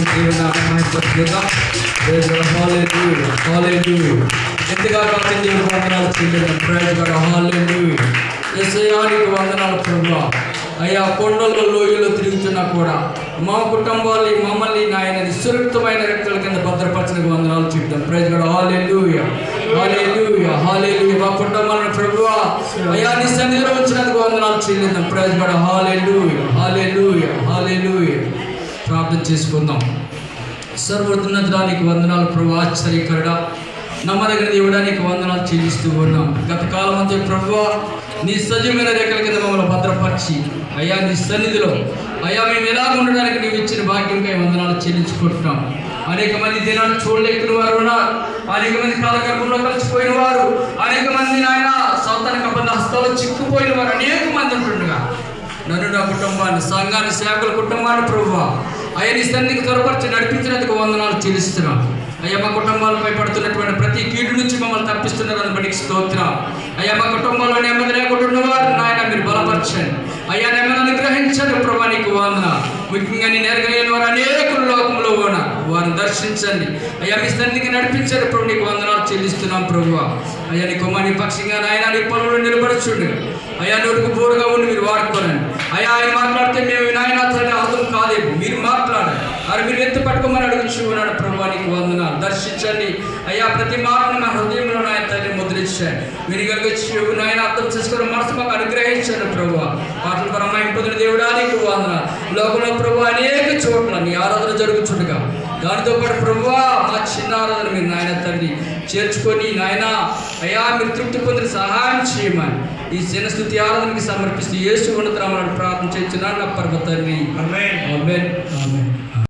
దేవుని మహిమపరుచుకుందాం హల్లెలూయా హల్లెలూయా ఎంతగా వందనాలు చెల్లిద్దాం ప్రైజ్ గాడ్ హల్లెలూయా యేసయ్యానికి వందనాలు ప్రభువా అయ్యా కొండల్లో లోయల్లో తిరుగుతున్నా కూడా మా కుటుంబాన్ని మమ్మల్ని నాయన సురక్షితమైన రెక్కల కింద భద్రపరచిన వందనాలు చెప్తాం ప్రైజ్ గాడ్ హల్లెలూయా హల్లెలూయా హల్లెలూయా మా కుటుంబాలను ప్రభువా అయ్యా నీ సన్నిధిలో ఉంచినందుకు వందనాలు చెల్లిద్దాం ప్రైజ్ గాడ్ హల్లెలూయా హాలే హల్లెలూయా ప్రార్థన చేసుకుందాం. సర్వోన్నతానికి వందనాలు ప్రభు ఆశ్చర్యకరుడ. నమ్మదగిన ఇవ్వడానికి వందనాలు చెల్లిస్తూ ఉన్నాం. గత కాలం అంతే ప్రభు నీ సజీవమైన రేఖల కింద మమ్మల్ని భద్రపరిచి అయ్యా నీ సన్నిధిలో అయ్యా మేము ఎలా ఉండడానికి నీవు ఇచ్చిన భాగ్యంపై వందనాలు చెల్లించుకుంటున్నాం. అనేక మంది దినాలు చూడలేకుని వారు అనేక మంది కాలగర్భంలో కలిసిపోయిన వారు అనేక మంది నాయన సౌతన కబంధ హస్తాలు చిక్కుపోయిన వారు అనేక మంది ఉంటుండగా. నన్ను నా కుటుంబాన్ని సంఘాన్ని సేవకుల కుటుంబాన్ని ప్రభువా అయ్యా నీ సన్నిధికి త్వరపరిచి నడిపించినందుకు వందనాలు చెల్లిస్తున్నాం అయ్యా మా కుటుంబాలపై పడుతున్నటువంటి ప్రతి కీడు నుంచి మమ్మల్ని తప్పిస్తున్నారని బడికి స్తోత్రం. అయ్యా మా కుటుంబంలో నెమ్మది లేకుండా వారు నాయన మీరు బలపరచండి. అయ్యా నెమ్మది అనుగ్రహించండి ప్రభా నీకు వందన ముఖ్యంగా నేను ఎరగలేని వారు అనేక లోకంలో ఉన్నారు వారిని దర్శించండి. అయ్యా మీ సన్నిధికి నడిపించారు ప్రభు నీకు వందనాలు చెల్లిస్తున్నాం ప్రభు అయ్యా నీ కొమ్మని పక్షంగా నాయన నీ పనులు నిలబడుచుండు. అయ్యా నోరుకు బోరుగా ఉండి మీరు వాడుకోనండి. అయ్యా ఆయన మాట్లాడితే మేము నాయన తండ్రి అర్థం కాలేదు. మీరు మాట్లాడండి. మరి మీరు ఎత్తు పట్టుకోమని అడుగుచు ఉన్నాడు ప్రభు నీకు వందనాలు. దర్శించండి. అయ్యా ప్రతి మాటను మా హృదయంలో నాయన తల్లి ముద్రించండి మీరు కలిగి నాయన అర్థం చేసుకుని మనసు మాకు అనుగ్రహించండి ప్రభు పాటల పరమైన పొందిన దేవుడా నీకు వందనాలు. లోకంలో ప్రభు అనేక చోట్ల నీ ఆరాధన జరుగుతుండగా దానితో పాటు ప్రభువా మా చిన్న ఆరాధన మీరు నాయన తండ్రి చేర్చుకొని నాయన అయ్యా మీరు తృప్తి పొందిన సహాయం చేయమని ఈ చిన్న స్థుతి ఆరాధనకి సమర్పిస్తూ యేసు ఉన్నతరామని ప్రార్థన చేస్తున్నాను నా ఆమేన్.